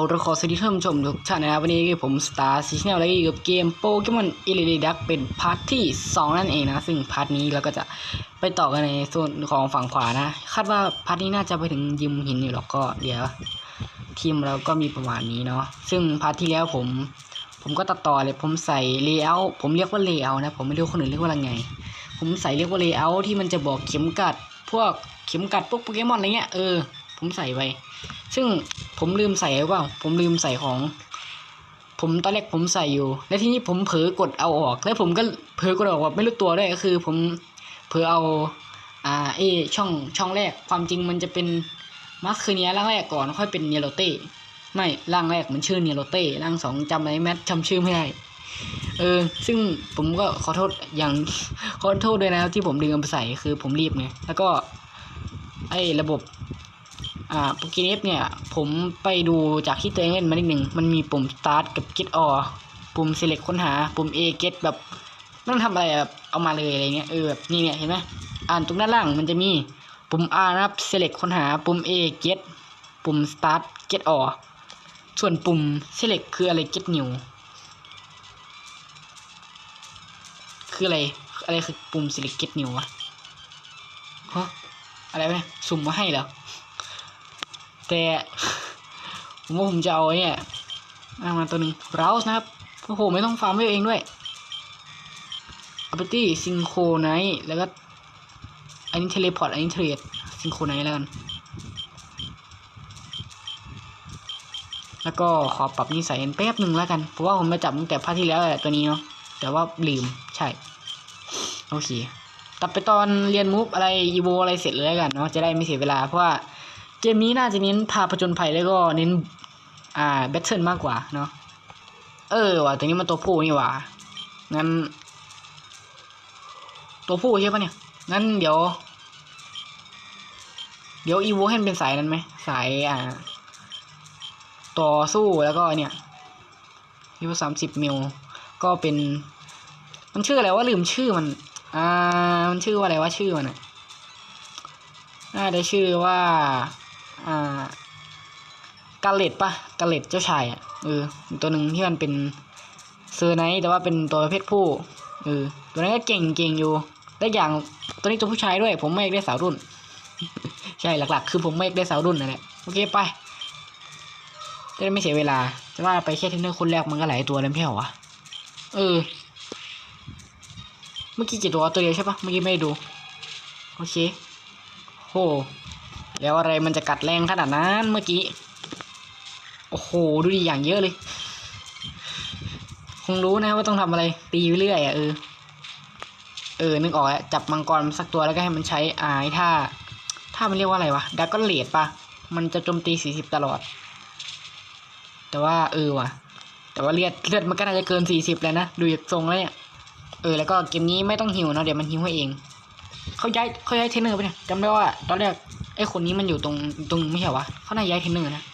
เอาเราขอสวัสดีท่านผู้ชมทุกท่านนะครับวันนี้ผมสตาร์ซีชแนลและอยู่กับเกมโปเกมอนอิลิดักเป็นพาร์ทที่ 2 นั่นเองนะ ซึ่งพาร์ทนี้เราก็จะไปต่อกันในส่วนของฝั่งขวานะ คาดว่าพาร์ทนี้น่าจะไปถึงยิมหินอยู่หรอกก็เดี๋ยวทีมเราก็มีประมาณนี้เนาะซึ่งพาร์ทที่แล้วผม ผมก็ตัดต่อเลยผมใส่เลเยอร์ผมเรียกว่าเลเยอร์นะ ผมไม่รู้คนอื่นเรียกว่าอะไรไง ผมใส่เรียกว่าเลเยอร์ที่มันจะบอกเข็มกัด พวกเข็มกัดพวกโปเกมอนอะไรเงี้ยเออ ผมใส่ไปซึ่งผมลืมใส่หรือเปล่า ผมลืมใส่ของ ผมตอนแรกผมใส่อยู่ แล้วทีนี้ผมเผลอกดเอาออก แล้วผมก็เผลอกดออกแบบไม่รู้ตัวด้วยก็คือ ผมเผลอเอาอ่าเอช่องช่องแรกความจริงมันจะเป็นมาร์คเนียร่างแรกก่อนค่อยเป็นเนโรเต้ไม่ร่างแรกมันชื่อเนโรเต้ร่างสองจำอะไรแมทจำชื่อไม่ได้เออ ซึ่งผมก็ขอโทษอย่างขอโทษด้วยนะครับที่ผมลืมเอาไปใส่คือผมรีบไงแล้วก็ ไอ้ระบบ อ่าโปเกเนฟเนี่ย ผมไปดูจากที่ตัวเองเล่นมานิดหนึ่งมันมีปุ่ม start กับ get all ปุ่ม select ค้นหา ปุ่ม a get แบบไม่ต้องทำอะไรแบบเอามาเลยอะไรเงี้ยเออแบบนี่เนี่ยเห็นไหมอ่านตรงด้านล่างมันจะมีปุ่ม r นะครับ select ค้นหา ปุ่ม a get ปุ่ม start get all ส่วนปุ่ม select คืออะไร get new คืออะไร อะไรคือปุ่ม select get new วะฮะอะไรไหมสุ่มมาให้เหรอ แต่ผมว่าผมจะเอาเนี่ยมาตัวหนึ่ง browse นะครับโอ้โหไม่ต้องฟาร์มไว้เองด้วย ability synchronize แล้วก็อันนี้ teleport อันนี้ trade synchronize แล้วกัน แล้วก็ขอปรับนิสัยแป๊บหนึ่งแล้วกัน เพราะว่าผมมาจับตั้งแต่ภาคที่แล้วแหละตัวนี้เนาะแต่ว่าลืมใช่ โอเคตัดไปตอนเรียนมูฟอะไรอีโวอะไรเสร็จเลยแล้วกันเนาะจะได้ไม่เสียเวลาเพราะว่า เกมนี้น่าจะเน้นพาผจญภัยแล้วก็เน้น อ่าแบทเทิลมากกว่าเนาะเออว่ะตัวนี้มันตัวผู้นี่ว่างั้น ตัวผู้ใช่ปะเนี่ยงั้นเดี๋ยว เดี๋ยวอีโวให้มันเป็นสายนั้นไหมสายอ่า ต่อสู้แล้วก็เนี่ยอีโวสามสิบมิลก็เป็น มันชื่ออะไรว่าลืมชื่อมัน อ่า มันชื่อว่าอะไรว่าชื่อมันอะน่าจะชื่อว่า อ่ากาเลตปะกาเลตเจ้าชายอะเออตัวหนึ่งที่มันเป็นเซอร์ไนท์แต่ว่าเป็นตัวประเภทผู้เออตัวนั้นก็เก่งเก่งอยู่และอย่างตัวนี้ตัวผู้ชายด้วย ผมไม่ได้สาวรุ่น ใช่หลักๆ คือผมไม่ได้สาวรุ่นนั่นแหละโอเคไปจะได้ไม่เสียเวลาจะว่าไปแค่เทนเนอร์คนแรกมันก็หลายตัวแล้วไม่ใช่หรอวะเออ เมื่อกี้กี่ตัวตัวเดียวใช่ปะเมื่อกี้ไม่ดู โอเค โห แล้วอะไรมันจะกัดแรงขนาดนั้นเมื่อกี้ โอ้โห ดูดีอย่างเยอะเลย คงรู้นะว่าต้องทำอะไร ตีเรื่อยอะเออ เออ นึกออกแล้วจับมังกรสักตัวแล้วก็ให้มันใช้อายท่าท่ามันเรียกว่าอะไรวะดักก็เลดปะมันจะโจมตีสี่สิบตลอด แต่ว่าเออว่ะ แต่ว่าเลือดเลือดมันก็น่าจะเกินสี่สิบแล้วนะ ดูจากทรงแล้วเนี่ยเออแล้วก็เกมนี้ไม่ต้องหิวเนาะเดี๋ยวมันหิวให้เอง เขาย้ายเขาย้ายเทรนเนอร์ไปเนี่ยจำได้ว่าตอนแรก ไอ้คนนี้มันอยู่ตรงตรงไม่ใช่วะเขาน่าย้ายเทนเนอร์นะ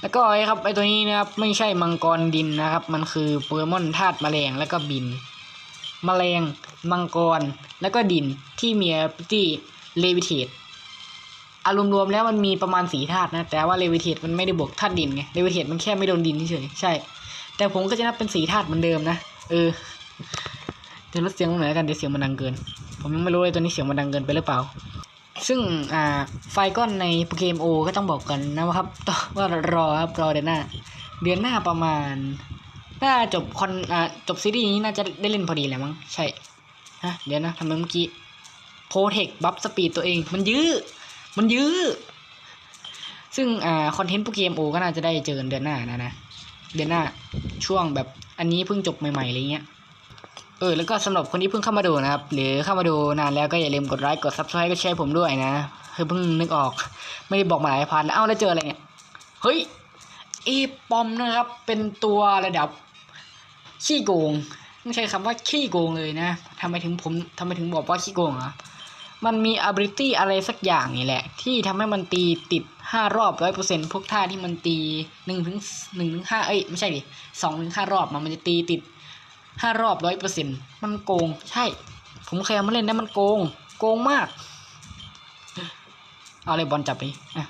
แล้วก็ไอ้ครับไอ้ตัวนี้นะครับไม่ใช่มังกรดินนะครับ มันคือโปเกมอนธาตุแมลงแล้วก็บิน แมลง มังกรแล้วก็ดินที่มีที่เลวิเทตอารมณ์รวมแล้วมันมีประมาณสีธาตุนะ แต่ว่าเลวิเทตมันไม่ได้บวกธาตุดินไงเลวิเทตมันแค่ไม่โดนดินเฉยใช่ แต่ผมก็จะนับเป็นสีธาตุเหมือนเดิมนะเออเดี๋ยวลดเสียงลงหน่อยกันเดี๋ยวเสียงมันดังเกิน ผมยังไม่รู้เลยตัวนี้เสียงมันดังเกินไปหรือเปล่า ซึ่งอ่าไฟก้อนในเกมโอก็ต้องบอกกันนะครับว่ารอครับรอเดือนหน้า เดือนหน้าประมาณน่าจบคอนอ่าจบซีรีส์นี้น่าจะได้เล่นพอดีแหละมั้งใช่ฮะเดี๋ยวนะทำไมเมื่อกี้โพเทคบัฟสปีดตัวเองมันยื้อมันยื้อซึ่งอ่าคอนเทนต์โปเกมโอก็น่าจะได้เจอกันเดือนหน้านะนะเดือนหน้าช่วงแบบอันนี้เพิ่งจบใหม่ๆอะไรเงี้ย เออแล้วก็สำหรับคนที่เพิ่งเข้ามาดูนะครับ หรือเข้ามาดูนานแล้วก็อย่าลืมกดไลค์กดซับสไครต์ก็แชร์ผมด้วยนะคือเพิ่งนึกออก ไม่ได้บอกมาหลายพันแล้วเอ้าแล้วเจออะไรเนี่ยเฮ้ยเอปอมนะครับ เป็นตัวระดับขี้โกงต้องใช้คำว่าขี้โกงเลยนะทำไมถึงผมทำไมถึงบอกว่าขี้โกงอะมันมี ability อะไรสักอย่างนี่แหละ ที่ทำให้มันตีติดห้ารอบร้อยเปอร์เซ็นพวกท่าที่มันตีหนึ่งถึงหนึ่งถึงห้าเอ้ย ไม่ใช่ดิสองถึงห้ารอบมันมันจะตีติด ห้ารอบร้อยเปอร์เซ็นต์มันโกง ใช่ ผมเคยเอามาเล่นนะมันโกง โกงมาก เอาเลยบอลจับไปอะ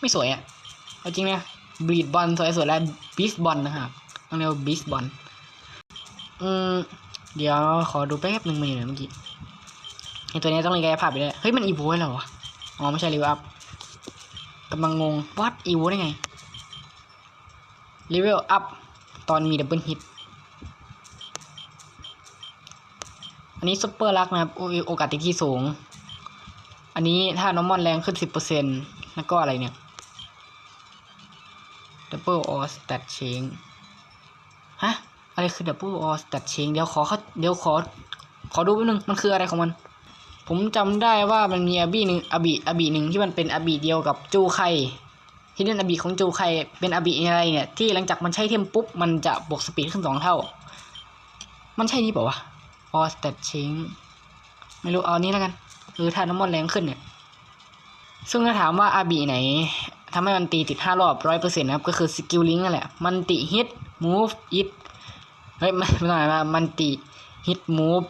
ไม่สวยอะ เอาจริงนะบีดบอลสวยๆแล้วบิสบอลนะครับต้องเรียกว่าบิสบอลอืมเดี๋ยวขอดูแป๊บหนึ่งมาอยู่ไหนเมื่อกี้ไอตัวนี้ต้องเรียนกายภาพไปเลยเฮ้ยมันอีโวเหรอวะอ๋อไม่ใช่รีวอัพกำลังงงวัดอีโวได้ไงรีเวลอัพตอนมีดับเบิลฮิต อันนี้ซุปเปอร์ลักนะครับโอกาสติดที่สูง อันนี้ถ้าน้ำมันแรงขึ้นสิบเปอร์เซ็นต์แล้วก็อะไรเนี่ย Double or Stat Change ฮะ อะไรคือ Double or Stat Change เดี๋ยวขอเขาเดี๋ยวขอ ขอดูแป๊บนึง มันคืออะไรของมัน ผมจำได้ว่ามันมีอาบีหนึ่งอาบีอาบีหนึ่งที่มันเป็นอาบีเดียวกับจูไคที่นั่นอาบีของจูไคเป็นอาบีอะไรเนี่ย ที่หลังจากมันใช้เทมปุ๊บ มันจะบวกสปีดขึ้นสองเท่า มันใช่นี่เปล่าวะ or Stat Change ไม่รู้เอานี้แล้วกันคือถ้าน้ำมันแรงขึ้นเนี่ย ซึ่งถ้าถามว่าอาบีไหนทำให้มันตีติดห้ารอบร้อยเปอร์เซ็นต์นะครับ ก็คือสกิลลิงนั่นแหละ มันติฮิตมูฟอิทเฮ้ยไม่ไม่ต้องอ่านว่ามันติฮิตมูฟ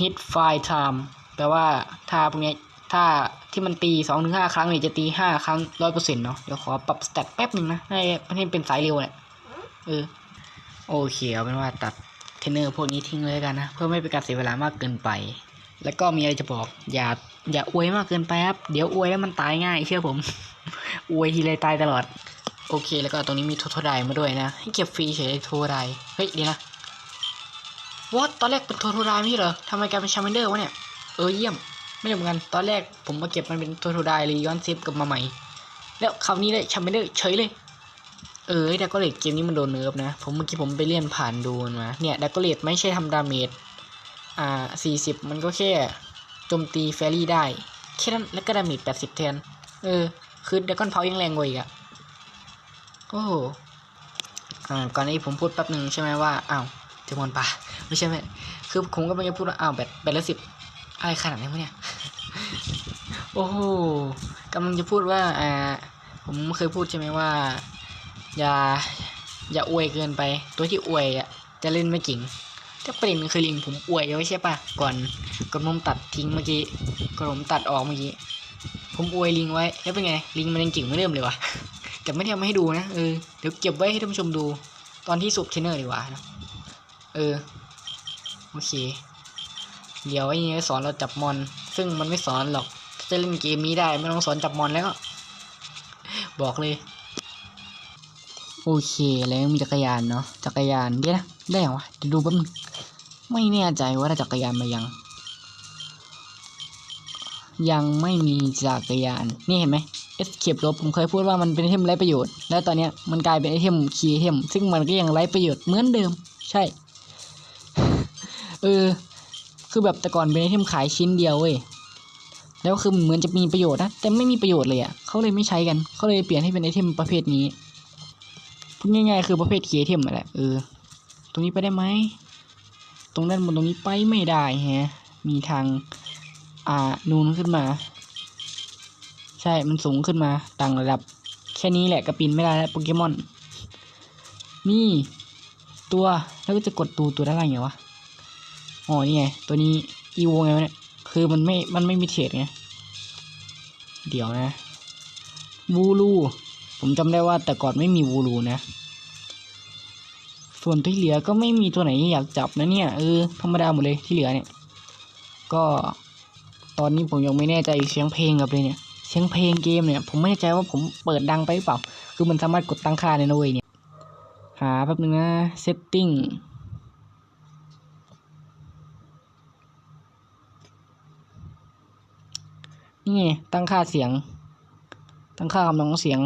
ฮิตไฟไทม์แปลว่าถ้าพวกนี้ถ้าที่มันตีสองถึงห้าครั้งเนี่ยจะตีห้าครั้งร้อยเปอร์เซ็นต์เนาะเดี๋ยวขอปรับสเตตแป๊บหนึ่งนะ ให้ให้เป็นสายเร็วเนี่ยเออโอเคเอาเป็นว่าตัด เทนเนอร์พวกนี้ทิ้งเลยกันนะ เพื่อไม่เป็นการเสียเวลามากเกินไป แล้วก็มีอะไรจะบอก อย่าอย่าอวยมากเกินไปครับ เดี๋ยวอวยแล้วมันตายง่าย เชื่อผม อวยทีไรตายตลอด โอเค แล้วก็ตรงนี้มีโทโทไดมาด้วยนะ ให้เก็บฟรีเฉยๆโทโทไดเฮ้ยเดี๋ยวนะวอตตอนแรกเป็นโทโทไดไม่ใช่เหรอทำไมกลายเป็นชามันเดอร์วะเนี่ย เออเยี่ยม ไม่เหมือนกัน ตอนแรกผมมาเก็บมันเป็นโทโทไดเลยย้อนเซฟกลับมาใหม่ แล้วคราวนี้ได้ชามันเดอร์เฉยเลย เออดักก็เลตเกมนี้มันโดนเนิร์ฟนะ ผมเมื่อกี้ผมไปเลี่ยนผ่านดูมา เนี่ยดักก็เลตไม่ใช่ทำดาเมจ อ่าสี่สิบมันก็แค่โจมตีแฟรี่ได้ แค่นั้นแล้วก็ดาเมจแปดสิบแทน เออ คือเดกอนเพายังแรงกว่าอีกอะโอ้โหอ่าก่อนหนานี้ผมพูดแป๊บหนึ่งใช่ไหมว่า อ้าวเจมอนปะไม่ใช่ไหมคือผมก็ไม่จะพูดว่า อ้าวแบตแบตละสิบอะไรขนาดนี้วะเนี่ย โอ้โหกำลังจะพูดว่า อ่า ผมเคยพูดใช่ไหมว่า อย่าอย่าอวยเกินไป ตัวที่อวยอะจะเล่นไม่เก่งแต่ประเด็นคือลิงผมอวยไว้ใช่ปะก่อนก่อนผมตัดทิ้งเมื่อกี้ก่อนผมตัดออกเมื่อกี้ ผมอวยลิงไว้แล้วเป็นไง ลิงมันยังเก่งไม่เริ่มเลยวะแต่ไม่ได้เอามาให้ดูนะเออเดี๋ยวเก็บไว้ให้ท่านผู้ชมดู ตอนที่สูบเทนเนอร์ดีกว่านะเออโอเค เดี๋ยวไอ้นี่สอนเราจับมอน ซึ่งมันไม่สอนหรอกจะเล่นเกมนี้ได้ไม่ต้องสอนจับมอนแล้ว บอกเลย โอเคแล้วมีจักรยานเนาะจักรยานเดี๋ยวนะได้เหรอวะเดี๋ยวดูแป๊บนึงไม่แน่ใจว่าได้จักรยานมายัง ยังไม่มีจักรยานนี่เห็นไหม escape ลบผมเคยพูดว่ามันเป็นไอเทมไร้ประโยชน์ แล้วตอนนี้มันกลายเป็นไอเทมคีย์ไอเทม ซึ่งมันก็ยังไร้ประโยชน์เหมือนเดิม ใช่ เออ คือแบบแต่ก่อนเป็นไอเทมขายชิ้นเดียวเว้ยแล้วคือเหมือนจะมีประโยชน์นะแต่ไม่มีประโยชน์เลยอะ่ะเขาเลยไม่ใช้กันเขาเลยเปลี่ยนให้เป็นไอเทมประเภทนี้ พูดง่ายๆคือประเภทเคีย์ไอเทมแหละเออ ตรงนี้ไปได้ไหม ตรงด้านบนตรงนี้ไปไม่ได้ฮะ มีทาง อ่า นูนขึ้นมา ใช่ มันสูงขึ้นมา ต่างระดับ แค่นี้แหละกระปินไม่ได้แล้วโปเกมอน นี่ ตัว แล้วก็จะกดตูตัวด้านล่างไงวะ อ๋อ นี่ไง ตัวนี้อีโวไงวะเนี่ย คือมันไม่ มันไม่มีเทรดไง เดี๋ยวนะวูลู ผมจำได้ว่าแต่ก่อนไม่มีวูลูนะ ส่วนที่เหลือก็ไม่มีตัวไหนอยากจับนะเนี่ยเออธรรมดาหมดเลยที่เหลือเนี่ย ก็ตอนนี้ผมยังไม่แน่ใจเสียงเพลงกับเลยเนี่ยเสียงเพลงเกมเนี่ย ผมไม่แน่ใจว่าผมเปิดดังไปหรือเปล่า คือมันสามารถกดตั้งค่าได้นะเว้ยเนี่ย หาแป๊บนึงนะ setting นี่ตั้งค่าเสียง ตั้งค่ากำลังของเสียง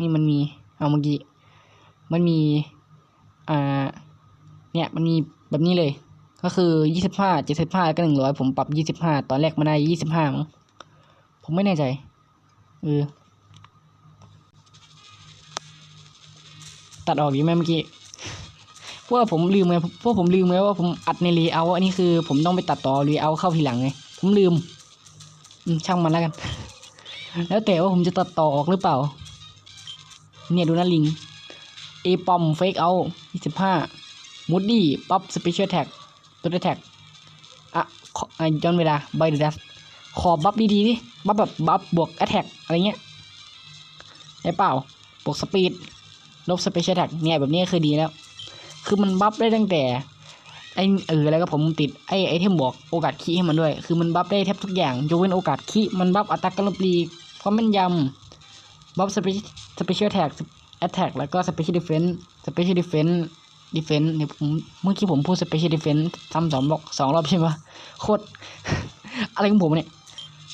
นี่มันมี เอาเมื่อกี้ มันมี อ่า เนี่ย มันมีแบบนี้เลย ก็คือยี่สิบห้าเจ็ดสิบห้าก็หนึ่งร้อยผมปรับยี่สิบห้าตอนแรกมันได้ยี่สิบห้ามั้ง ผมไม่แน่ใจ เออ ตัดออกดีไหมเมื่อกี้เพราะว่าผมลืมไงเพราะผมลืมไงว่าผมอัดในรีเอาอันนี้คือ ผมต้องไปตัดต่อรีเอาเข้าทีหลังไง ผมลืม ช่างมันแล้วกัน แล้วแต่ว่าผมจะตัดต่อออกหรือเปล่า เนี่ยดูนะลิงเอปอมเฟกเอายี่สิบห้ามูดดี้ป๊อปสเปเชียลแท็กตัวแท็กอะขออะย้อนเวลาไบเดดัสขอบัฟดีๆดิบัฟแบบบัฟบวกแอทแท็กอะไรเงี้ยได้เปล่าบวกสปีดลบสเปเชียลแท็กเนี่ยแบบนี้คือดีแล้ว คือมันบัฟได้ตั้งแต่ไอเออแล้วก็ผมติดไอไอเทมบอกโอกาสคีให้มันด้วย คือมันบัฟได้แทบทุกอย่างยกเว้นโอกาสคีมันบัฟอัตราการลบลีเพราะมันยำ บัฟสเปสเปเชียลแท็กแอตแท็กแล้วก็สเปเชียลดิเฟนส์สเปเชียลดิเฟนส์ดิเฟนส์เนี่ยผมเมื่อกี้ผมพูดสเปเชียลดิเฟนส์ซ้ำสองบอกสองรอบใช่ไหมโคตรอะไรของผมเนี่ย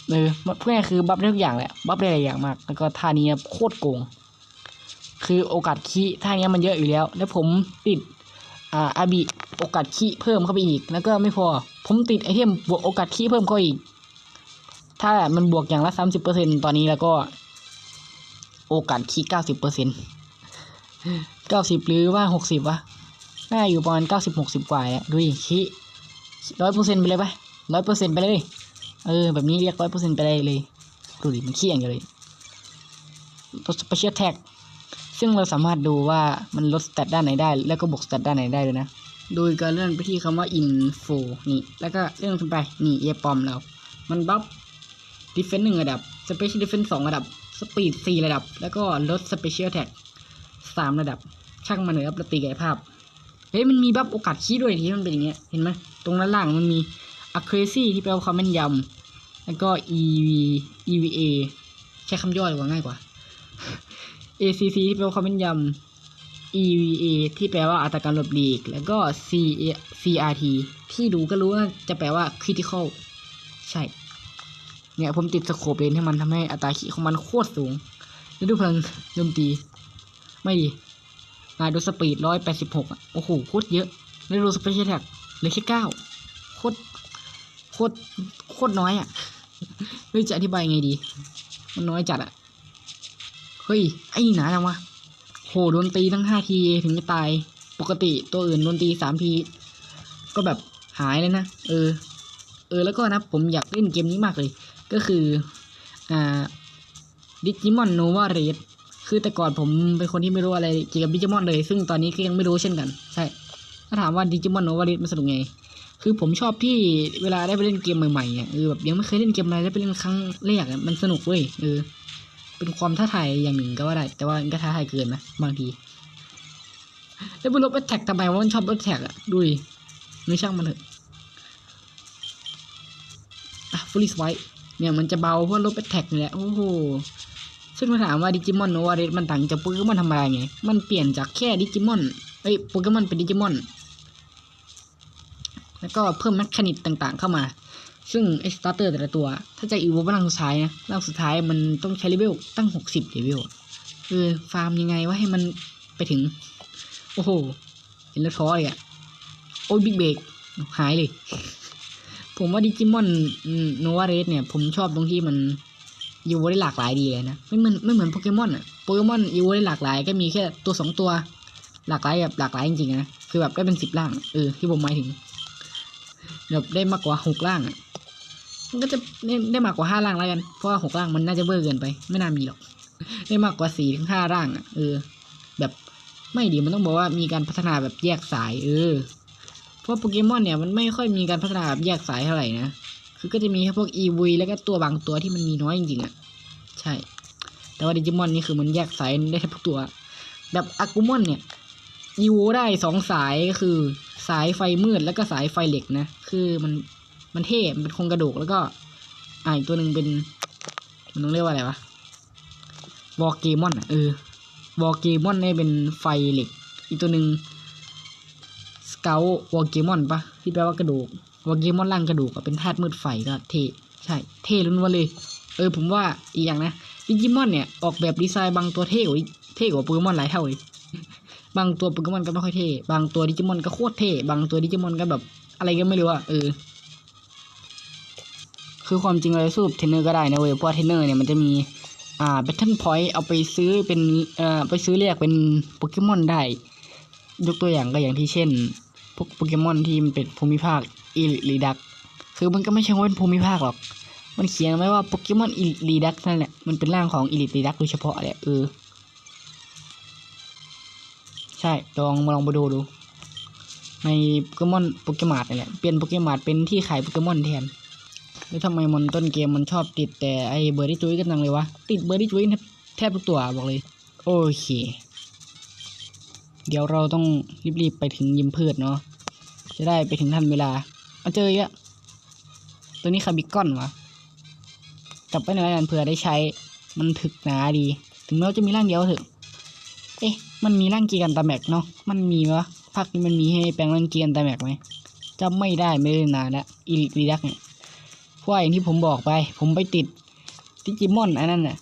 เออเพื่อนคือบัฟได้ทุกอย่างแหละบัฟได้หลายอย่างมาก แล้วก็ท่านี้โคตรโกง คือโอกาสคีท่านี้มันเยอะอยู่แล้ว แล้วผมติดอ่าอาบิโอกาสคีเพิ่มเข้าไปอีก แล้วก็ไม่พอ ผมติดไอเทมบวกโอกาสคีเพิ่มเข้าอีก ถ้ามันบวกอย่างละสามสิบเปอร์เซ็นตอนนี้แล้วก็ โอกาสคีเก้าสิบเปอร์เซ็นเก้าสิบหรือว่าหกสิบวะน่าอยู่ประมาณเก้าสิบหกสิบกว่าแหละดูดิคีร้อยเปอร์เซ็นไปเลยปะร้อยเปอร์เซ็นไปเลย เออ แบบนี้เรียกร้อยเปอร์เซ็นไปเลยเลย ดูดิมันขี้อย่างเดียวเลยตัวสเปเชียลแท็ก ซึ่งเราสามารถดูว่ามันลดสเตตด้านไหนได้ แล้วก็บวกสเตตด้านไหนได้ด้วยนะ โดยการเลื่อนไปที่คำว่า info นี่ แล้วก็เลื่อนขึ้นไป นี่เอปอมเรา มันบัฟ defense หนึ่งระดับ special defense สองระดับ speed สี่ระดับ แล้วก็ลด special attack สามระดับ ช่างมันเลยครับเราตีกายภาพ เฮ้ยมันมีบัฟโอกาสชี้ด้วยที่มันเป็นอย่างเงี้ย เห็นไหมตรงด้านล่างมันมี accuracy ที่แปลว่าความแม่นยำ แล้วก็ ev eva ใช้คำย่อดีกว่าง่ายกว่า ACC ที่แปลว่าความแม่นยำ EVA ที่แปลว่าอัตราการหลบหลีก แล้วก็ C CRT ที่ดูก็รู้ว่าจะแปลว่า critical ใช่ เนี่ยผมติดสโคปเลนให้มันทำให้อัตราขีของมันโคตรสูงแล้วดูพลังโจมตี ไม่ดีงาดูสปีดร้อยแปดสิบหกอะโอ้โหโคตรเยอะแล้วดูสเปเชียลแท็กเหลือแค่เก้าโคตรโคตรโคตรน้อยอะไม่จะอธิบายไงดี มันน้อยจัดอะเฮ้ยไอ้นี่หนาจังวะโหโดนตีตั้งห้าทีถึงจะตายปกติตัวอื่นโดนตีสามทีก็แบบหายเลยนะ เออ เออแล้วก็นะผมอยากเล่นเกมนี้มากเลย ก็คืออ่าดิจิมอนโนวาเรสคือแต่ก่อนผมเป็นคนที่ไม่รู้อะไรเกี่ยวกับดิจิมอนเลย ซึ่งตอนนี้ก็ยังไม่รู้เช่นกัน ใช่ ถ้าถามว่าดิจิมอนโนวาเรสมันสนุกไง คือผมชอบที่เวลาได้ไปเล่นเกมใหม่ๆเนี่ยเออแบบยังไม่เคยเล่นเกมอะไรได้ไปเล่นครั้งแรกมันสนุกเว้ยเออเป็นความท้าทายอย่างหนึ่งก็ว่าได้ แต่ว่ามันก็ท้าทายเกินนะบางทีแล้วมันลบแอตแทกทำไมว่ามันชอบลบแท็กอะดูดิไม่ช่างมันเถอะอะฟลิสไว้ เนี่ยมันจะเบาเพราะลบแอตแทกนี่แหละโอ้โหซึ่งมาถามว่าดิจิมอนโนวาเรสมันต่างจากโปเกมอนธรรมดาไง มันเปลี่ยนจากแค่ดิจิมอนเอ้ยโปเกมอนเป็นดิจิมอน แล้วก็เพิ่มแมคคานิกต่างๆ เข้ามา ซึ่งไอ้สตาร์เตอร์แต่ละตัว ถ้าจะอีวร่างสุดท้ายนะร่างสุดท้ายมันต้องใช้เลเวลตั้งหกสิบเลเวลเออฟาร์มยังไงว่าให้มันไปถึง โอ้โห เห็นแล้วท้อเลยอะโอ้ยบิ๊กเบรกหายเลย ผมว่าดิจิมอนโนวาเรสเนี่ย ผมชอบตรงที่มันอีโวได้หลากหลายดีเลยนะไม่เหมือนไม่เหมือนโปเกมอนอะโปเกมอนอีโวได้หลากหลายก็มีแค่ตัวสองตัว หลากหลายแบบหลากหลายจริงๆนะคือแบบได้เป็นสิบร่างเออที่ผมหมายถึงแบบได้มากกว่าหกร่างอะมันก็จะได้ได้มากกว่าห้าร่างแล้วกันเพราะว่าหกร่างมันน่าจะเบอร์เกินไป ไม่น่ามีหรอก ได้มากกว่าสี่ถึงห้าร่างอะเออ แบบไม่ดีมันต้องบอกว่ามีการพัฒนาแบบแยกสาย เออ เพราะโปเกมอนเนี่ยมันไม่ค่อยมีการพัฒนาแบบแยกสายเท่าไหร่นะ คือก็จะมีแค่พวกอีวีแล้วก็ตัวบางตัวที่มันมีน้อยจริงๆอะ ใช่ แต่ว่าดิจิมอนนี่คือมันแยกสายได้ทุกตัว แบบอากูมอนเนี่ยอีวได้สองสายก็คือสายไฟมืดแล้วก็สายไฟเหล็กนะ คือมันมันเท่ มันเป็นโครงกระดูกแล้วก็อ่าอีกตัวหนึ่งเป็น มันต้องเรียกว่าอะไรวะวอลเกมอนอะเออวอลเกมอนเนี่ยเป็นไฟเหล็ก อีกตัวหนึ่ง เกลวอลเกมอนปะที่แปลว่ากระดูกวอลเกมอนร่างกระดูกอะเป็นธาตุมืดไฟก็เท่ใช่ เท่ล้นวนๆเลย เออผมว่าอีกอย่างนะดิจิมอนเนี่ยออกแบบดีไซน์บางตัวเท่กว่าเท่กว่าโปเกมอนหลายเท่าเลยบางตัวโปเกมอนก็ไม่ค่อยเท่บางตัวดิจิมอนก็โคตรเท่บางตัวดิจิมอนก็แบบอะไรก็ไม่รู้อะเออคือความจริงเลยสู้กับเทนเนอร์ก็ได้นะเว้ยเพราะว่าเทนเนอร์เนี่ยมันจะมีอ่า b บ t เทิลพอยต์เอาไปซื้อเป็นเอ่อไปซื้อเรียกเป็นโปเกมอนได้ ยกตัวอย่างก็อย่างที่เช่น พวกโปเกมอนที่มันเป็นภูมิภาคอีลิดัก คือมันก็ไม่ใช่ว่าเป็นภูมิภาคหรอก มันเขียนไว้ว่าโปเกมอนอีลิดักนั่นแหละ มันเป็นร่างของอีลิดักโดยเฉพาะแหละเออ ใช่ลองมาลองไปดูดู ในโปเกมอนโปเกมอนนี่แหละ เปลี่ยนโปเกมอนเป็นที่ขายโปเกมอนแทน แล้วทำไมมอนต้นเกมมันชอบติดแต่ไอ้เบอร์ดี้จุ้ยกันจังเลยวะ ติดเบอร์ดี้จุ้ยแทบแทบทุกตัวบอกเลย โอเค เดี๋ยวเราต้องรีบๆไปถึงยิมพืชเนาะจะได้ไปถึงทันเวลาเอาเจอเยอะตัวนี้คาร์บิคอนวะจับไปในอยกันเผื่อได้ใช้มันถึกหนาดี ถึงแม้ว่าจะมีร่างเดียวเถอะเอ๊ะมันมีร่างกีกันตาแม็กเนาะมันมีวะภาคนี้มันมีให้แปลงร่างกีกันตาแม็กไหมจำไม่ได้ไม่ได้นานแล้วอีลิกรีดักเนี่ยเพราะว่าอย่างที่ผมบอกไป ผมไปติดดิจิมอนอันนั้นน่ะ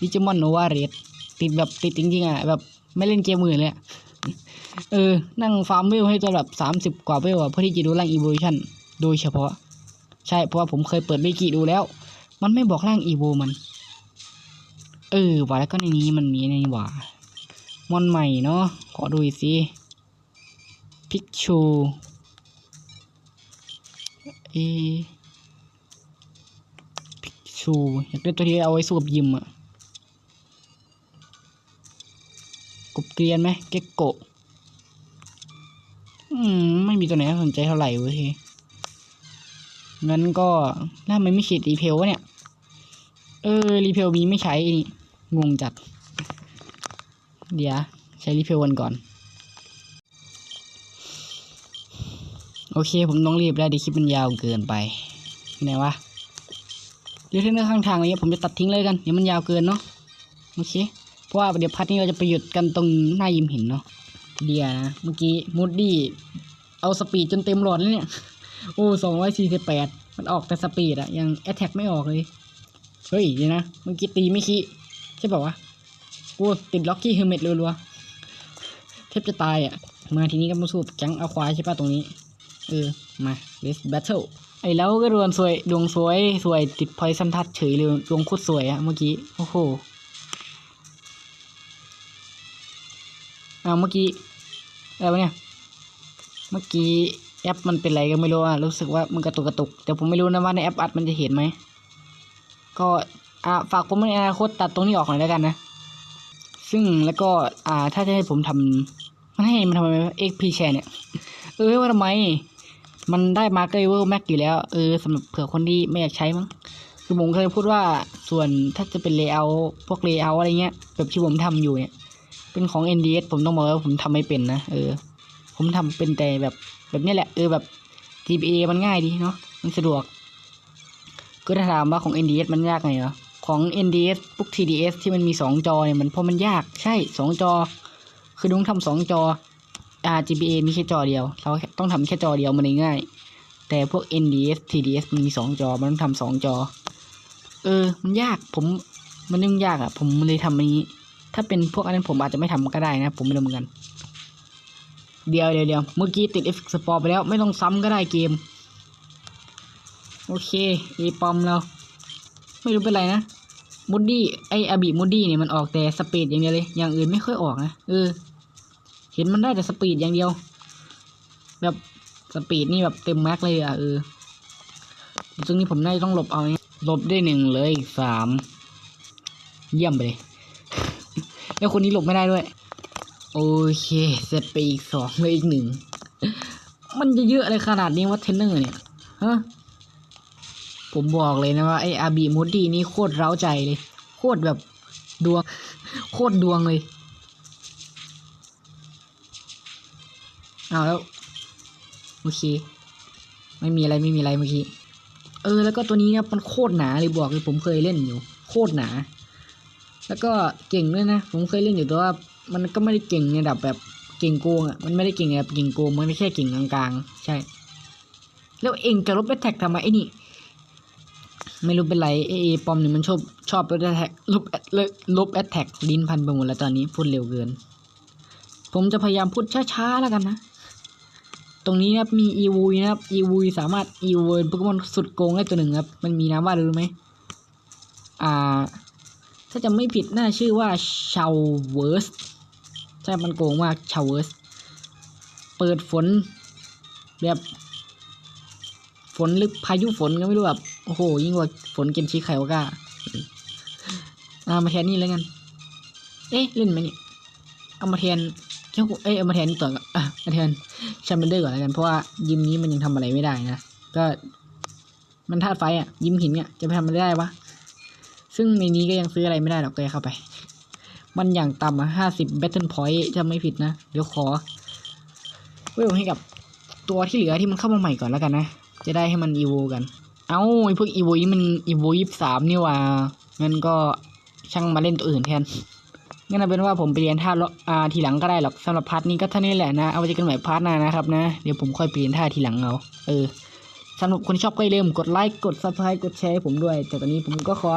ดิจิมอนโนวาเรสติดแบบติดจริงๆอะแบบไม่เล่นเกมมือเลยอะ เออ นั่งฟาร์มเวลให้จนแบบสามสิบกว่าเวลอะเพื่อที่จะดูร่างอีโวชันโดยเฉพาะ ใช่เพราะว่าผมเคยเปิดเบกิดูแล้ว มันไม่บอกร่างอีโวมัน เออว่าแล้วก็ในนี้มันมีในนี่หว่ามอนใหม่เนาะขอดูอีกสิพิกชูเอพิกชูอยากได้ตัวที่เอาไว้สู้กับยิมอะกบเกรียนไหมเก็กโกะ อืม ไม่มีตัวไหนน่าสนใจเท่าไหร่เว้ยงั้นก็แล้วทำไมไม่ฉีดรีเพลวะเนี่ย เออ รีเพลมีไม่ใช้นี่งงจัด เดี๋ยว ใช้รีเพลวันก่อน โอเค ผมต้องรีบแล้วดี๋ยวคลิปมันยาวเกินไปไหนวะเดี๋ยวเทนเนอร์ข้างทางอะไรเงี้ยผมจะตัดทิ้งเลยกันเดี๋ยวมันยาวเกินเนาะโอเค เพราะว่าเดี๋ยวพัดนี้เราจะไปหยุดกันตรงหน้ายิมหินเนาะ เดียนะ เมื่อกี้มูดดี้เอาสปีดจนเต็มหลอดแล้วเนี่ย โอ้สองร้อยสี่สิบแปดมันออกแต่สปีดอะยังแอตแทกไม่ออกเลย เฮ้ยเดี๋ยวนะ เมื่อกี้ตีไม่ขี้ใช่ป่าวะโอ้ติดล็อกกี้เฮลเมตรัวๆเทบจะตายอะมาทีนี้ก็มาสู้กับแก๊งเอาควายใช่ป่ะตรงนี้ เออ มา let's battle ไอ้แล้วก็ดวงสวยดวงสวยสวยติดพอยซันทัดเฉยเลยดวงโคตรสวยอะเมื่อกี้ โอ้โห อ้าวเมื่อกี้อะไรวะเนี่ย เมื่อกี้แอปมันเป็นไรก็ไม่รู้อะรู้สึกว่ามันกระตุกกระตุกแต่ผมไม่รู้นะว่าในแอปอัดมันจะเห็นไหมก็อ่าฝากผมในอนาคตตัดตรงนี้ออกหน่อยแล้วกันนะ ซึ่งแล้วก็อ่าถ้าจะให้ผมทำมันให้มันทำไมเอ็กพีแชร์เนี่ยเออว่าทำไม มันได้มาเกอร์เวอร์แม็กอยู่แล้ว เออสำหรับเผื่อคนที่ไม่อยากใช้มั้งคือผมเคยพูดว่าส่วนถ้าจะเป็นเลเยอร์พวกเลเยอร์อะไรเงี้ยแบบที่ผมทำอยู่เนี่ย เป็นของ NDS ผมต้องบอกว่าผมทำไม่เป็นนะเออ ผมทำเป็นแต่แบบแบบนี้แหละเออแบบ GPA มันง่ายดีเนาะมันสะดวก ก็ถ้าถามว่าของ NDS มันยากไงเหรอของ NDS พวก TDS ที่มันมีสองจอเนี่ยมันเพราะมันยากใช่สองจอ คือต้องทำสองจออ่า GPA มีแค่จอเดียว เราต้องทำแค่จอเดียวมันเลยง่าย แต่พวก NDS TDS มันมีสองจอ มันต้องทำสองจอ เออ มันยากผมมันยุ่งยากอะ่ะ ผมเลยทำอันนี้ ถ้าเป็นพวกอันนั้นผมอาจจะไม่ทำก็ได้นะ ผมไม่รู้เหมือนกัน เดียวเดียวเดียวเมื่อกี้ติดเอฟสปอร์ไปแล้วไม่ต้องซ้ำก็ได้เกม โอเคเอปอมเรา ไม่รู้เป็นไรนะมูดดี้ไออาบิมูดดี้เนี่ยมันออกแต่สปีดอย่างเดียวเลย อย่างอื่นไม่ค่อยออกนะเออ เห็นมันได้แต่สปีดอย่างเดียว แบบสปีดนี่แบบเต็มแม็กเลยอะเออซึ่งนี่ผมน่าจะต้องหลบเอาเนี่ยหลบได้หนึ่งเลยสามเยี่ยมไปเลย แล้วคนนี้หลบไม่ได้ด้วย โอเคเสร็จไปอีกสองเลยอีกหนึ่ง มันจะเยอะอะไรขนาดนี้ว่าเทนเนอร์เนี่ยฮะผมบอกเลยนะว่าไออาบีมูดดี้นี่โคตรเร้าใจเลย โคตรแบบดวง โคตรดวงเลยเอาแล้วโอเค ไม่มีอะไรไม่มีอะไรเมื่อกี้ เออ แล้วก็ตัวนี้เนี่ยมันโคตรหนาเลยบอกเลยผมเคยเล่นอยู่ โคตรหนา แล้วก็เก่งด้วยนะ ผมเคยเล่นอยู่แต่ว่ามันก็ไม่ได้เก่งในระดับแบบเก่งโกงอะมันไม่ได้เก่งแบบเก่งโกงมันไม่แค่เก่งกลางๆ ใช่ แล้วเองจะลบแอทแท็กทำไมไอ้นี่ไม่รู้เป็นไรเอเอปอมเนี่ยมันชอบชอบลบแอทแท็กลบลบแอทแท็กลิ้นพันไปหมดแล้วตอนนี้พูดเร็วเกิน ผมจะพยายามพูดช้าๆแล้วกันนะ ตรงนี้นะครับมีอีวูนะครับอีวูสามารถอีวูโปเกมอนสุดโกงได้ตัวหนึ่งครับ มันมีนามว่าอะไรรู้ไหมอ่า ถ้าจะไม่ผิดน่าชื่อว่าชาวเวิร์สใช่มันโกงมากชาวเวิร์สเปิดฝนแบบฝนหรือพายุฝนก็ไม่รู้แบบโอ้โหยิ่งกว่าฝนเกมชีไข่วาก้าอ่ามาแทนนี่แล้วกัน เอ๊ะเล่นไหมเนี่ยเอามาแทนเจ้าเอ้ยเอามาแทนนี่ต่ออนอะมาแทนแชมเบอร์เดอร์ก่อนแล้วกันเพราะว่ายิมนี้มันยังทำอะไรไม่ได้นะก็มันธาตุไฟอะยิมหินเนี่ยจะไปทำอะไรได้วะ ซึ่งในนี้ก็ยังซื้ออะไรไม่ได้หรอกก็อย่าเข้าไป มันอย่างต่ำอะห้าสิบแบตเทิลพอยต์จะไม่ผิดนะ เดี๋ยวขอเวลให้กับตัวที่เหลือที่มันเข้ามาใหม่ก่อนแล้วกันนะ จะได้ให้มันอีโวกัน เอ้าไอพวกอีโวนี่มันอีโวยี่สามนี่ว่างั้นก็ช่างมาเล่นตัวอื่นแทนงั้นเอาเป็นว่าผมไปเรียนท่าละอ่าทีหลังก็ได้หรอกสำหรับพาร์ทนี้ก็เท่านี้แหละนะเอาไว้เจอกันใหม่พาร์ทหน้านะครับนะเดี๋ยวผมค่อยไปเรียนท่าทีหลังเอาเออสำหรับคนชอบก็อย่าลืมกดไลค์กดซับสไครต์กดแชร์ให้ผมด้วยแต่ตอนนี้ผมก็ขอ